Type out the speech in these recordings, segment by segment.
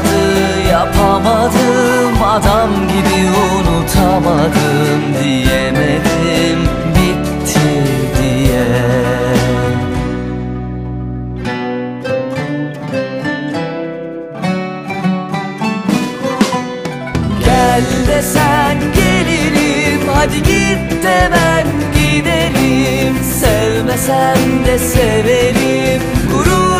Olmadı yapamadım. Adam gibi unutamadım Diyemedim bitti diye. Gel desen gelirim Hadi git de ben gidelim. Sevmesen de severim Gurur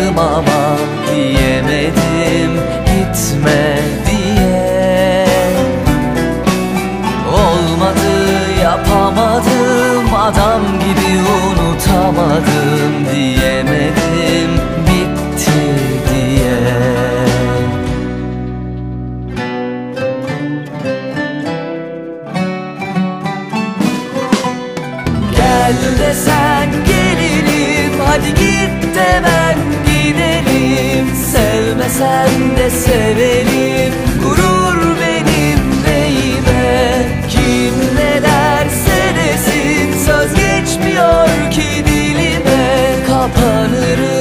Gel desen gelirim Hadi git de ben gidelim. Sevmesen de severim Gurur benim neyime? Kim ne derse desin. Söz geçmiyor ki dilime. Kapanırım